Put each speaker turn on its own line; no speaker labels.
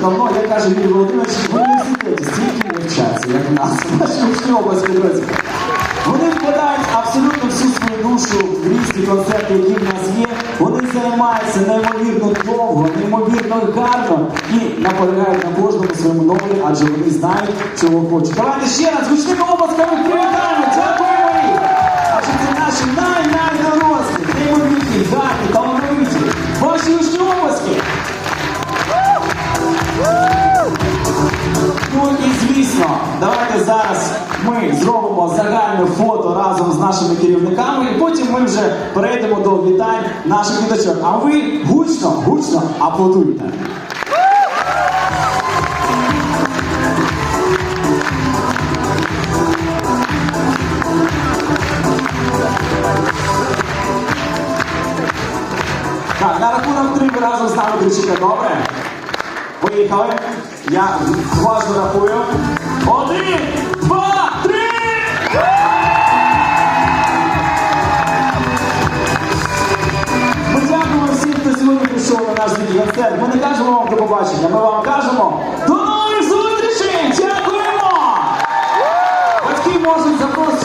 давно. Я кажу, Юрій Володимирович, в університеті стільки не як в нас. Наші учні області, друзі. Вони вкладають абсолютно всю свою душу в різні концерти, які в нас є. Вони займаються неймовірно довго, неймовірно гарно і наполягають на кожному своєму номері, адже вони знають, чого хочуть. Давайте ще раз гучними обласками привітаємо! Ну і звісно, давайте зараз ми зробимо загальне фото разом з нашими керівниками, і потім ми вже перейдемо до вітань наших діточок. А ви гучно, гучно аплодуйте. Так, на рахунок три разом з нами кричите, добре? Поїхали. Я уважно рахую. Один, два, три! Ми дякуємо всім, хто сьогодні прийшов на наш концерт. Ми не кажемо вам до побачення, ми вам кажемо до нових зустрічей! Дякуємо! Батьки можуть